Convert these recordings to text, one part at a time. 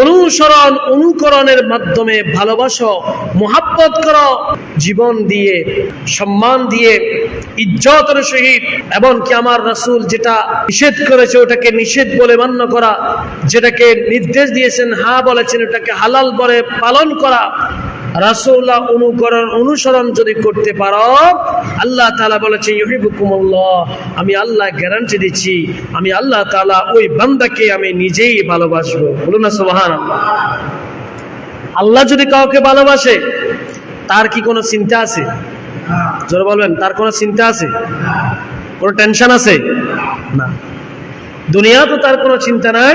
অনুসরণ, অনুকরণের মাধ্যমে ভালোবাসো, মোহাব্বত করো, জীবন দিয়ে, সম্মান দিয়ে, ইজ্জতের সহিত। এমনকি আমার রাসুল যেটা নিষেধ করেছে ওটাকে নিষেধ বলে মান্য করা, যেটাকে নির্দেশ দিয়েছেন, হা বলেছেন, ওটাকে হালাল বলে পালন করা রাসূল্লাহ অনুকরণ অনুসরণ যদি করতে পারো, আল্লাহ তালা বলেছে আমি আল্লাহ গ্যারান্টি দিচ্ছি, আমি আল্লাহ তালা ওই বান্দাকে আমি নিজেই ভালোবাসবো। বলুন না, সুবহানাল্লাহ। আল্লাহ যদি কাউকে ভালোবাসে, তার কি কোনো চিন্তা আছে? জোরে বলবেন, তার কোনো চিন্তা আছে? কোনো টেনশন আছে? না। দুনিয়া তো তার কোনো চিন্তা নাই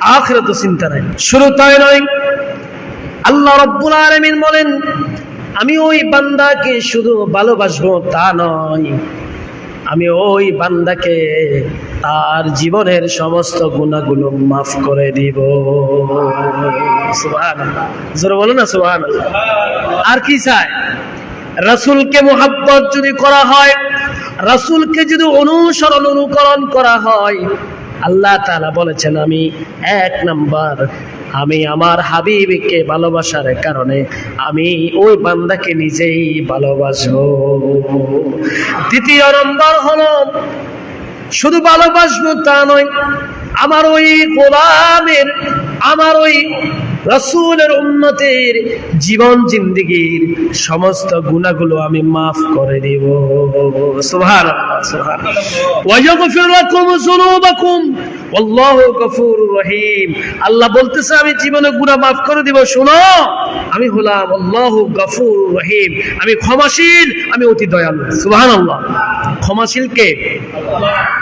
আখেরা তো চিন্তা নাই। শুরু তাই নয় আল্লাহ রব্বুল আলামিন বলেন, আমি ওই বান্দাকে শুধু ভালোবাসবো তা নয়। আমি ওই বান্দাকে তার জীবনের সমস্ত গুণাগুলো মাফ করে দিব। বলো না, সুবহানাল্লাহ। আর কি চায় রাসূলকে মোহাব্বত যদি করা হয়, রাসূলকে যদি অনুসরণ, অনুকরণ করা হয়, আল্লাহ তালা বলেছেন, আমি এক নাম্বার আমি আমার হাবিবকে ভালোবাসার কারণে আমি ওই বান্দাকে নিজেই ভালোবাসবো। দ্বিতীয় নম্বর হলো, শুধু ভালোবাসবো তা নয়, আমার ওই গোলামের, আমার ওই রসুলের উন্নতির জীবন জিন্দিগির সমস্ত গুণাগুলো আমি মাফ করে দিব। সুবহান ওয়াজগফির লাকুম যুনুবাকুম। আল্লাহু গফুরুর রহিম। আল্লাহ বলতেছে, আমি জীবনে গুনাহ মাফ করে দিব, শুনো। আমি হলাম আল্লাহু গফুরুর রহিম। আমি ক্ষমাশীল, আমি অতি দয়ালু। সুবহানাল্লাহ। ক্ষমাশীল কে?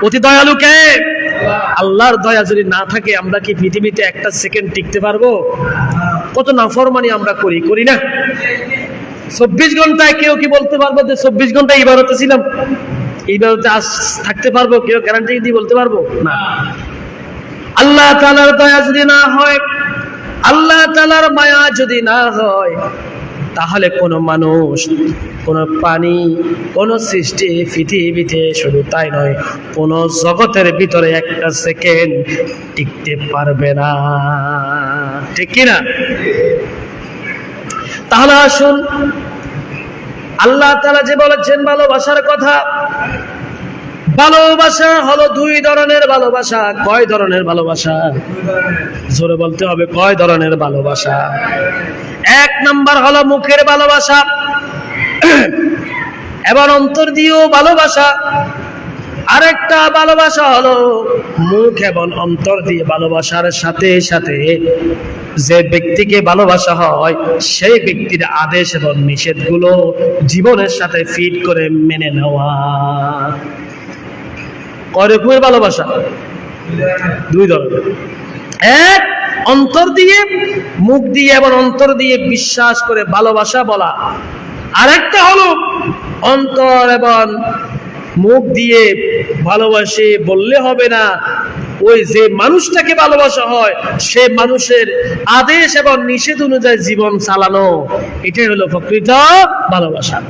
অতি দয়ালু কে? আল্লাহর দয়া যদি না থাকে, আমরা কি পৃথিবীতে একটা সেকেন্ড টিকতে পারব? কত নাফরমানি আমরা করি করি না। চব্বিশ ঘন্টায় কেউ কি বলতে পারব যে চব্বিশ ঘণ্টা ইবারতে ছিলাম? ইবারতে আজ থাকতে পারব, কেউ গ্যারান্টি দিয়ে বলতে পারব? না। আল্লাহ তালার দয়া যদি না হয়, আল্লাহ তালার মায়া যদি না হয়, তাহলে কোনো মানুষ, কোনো প্রাণী, কোনো সৃষ্টি পৃথিবীতে শুধু তাই নয়, কোনো জগতের ভিতরে একটা সেকেন্ড টিকতে পারবে না। ঠিক কিনা তাহলে আসুন, আল্লাহ তালা যে বলেছেন ভালোবাসার কথা ভালোবাসা হলো দুই ধরনের ভালোবাসা। কয় ধরনের ভালোবাসা? জোরে বলতে হবে, কয় ধরনের ভালোবাসা? এক নাম্বার হলো মুখের ভালোবাসা। এবার অন্তর দিয়েও ভালোবাসা। আরেকটা ভালোবাসা হলো মুখ এবং অন্তর দিয়ে ভালোবাসার সাথে সাথে যে ব্যক্তিকে ভালোবাসা হয়, সেই ব্যক্তির আদেশ এবং নিষেধগুলো জীবনের সাথে ফিট করে মেনে নেওয়া। রকমের ভালোবাসা। দুই ধরনের এক, অন্তর দিয়ে, মুখ দিয়ে এবং অন্তর দিয়ে বিশ্বাস করে ভালোবাসা বলা। আরেকটা হলো অন্তর এবং মুখ দিয়ে ভালোবাসে বললে হবে না। ওই যে মানুষটাকে ভালোবাসা হয়, সে মানুষের আদেশ এবং নিষেধ অনুযায়ী জীবন চালানো। এটাই হলো প্রকৃত ভালোবাসা।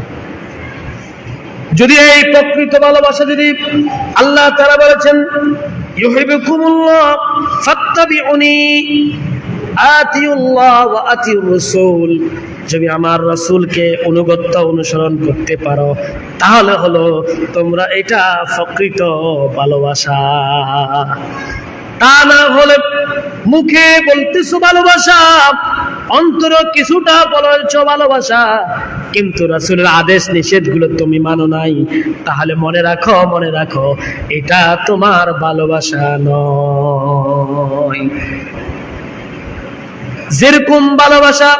যদি এই প্রকৃত ভালোবাসা যদি আল্লাহ তারা বলেছেন ইউহিবুকুমুল্লাহ ফাত্তাবিউনি, আতিউল্লাহ ওয়া আতিউর রাসূল যদি আমার রাসূলকে অনুগত্য অনুসরণ করতে পারো, তাহলে হলো তোমরা এটা প্রকৃত ভালোবাসা। তা না হলে মুখে বলতেছো ভালোবাসা, অন্তর কিছুটা বলছ ভালোবাসা। কিন্তু রাসূলের আদেশ নিষেধগুলো তুমি মানো নাই। তাহলে মনে রাখো মনে রাখো, এটা তোমার ভালোবাসা নয়। যেরকম ভালোবাসা,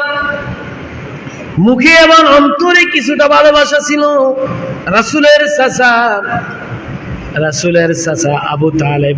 মুখে এবং অন্তরে কিছুটা ভালোবাসা ছিল, রাসূলের চাচা রাসূলের চাচা আবু তালেব।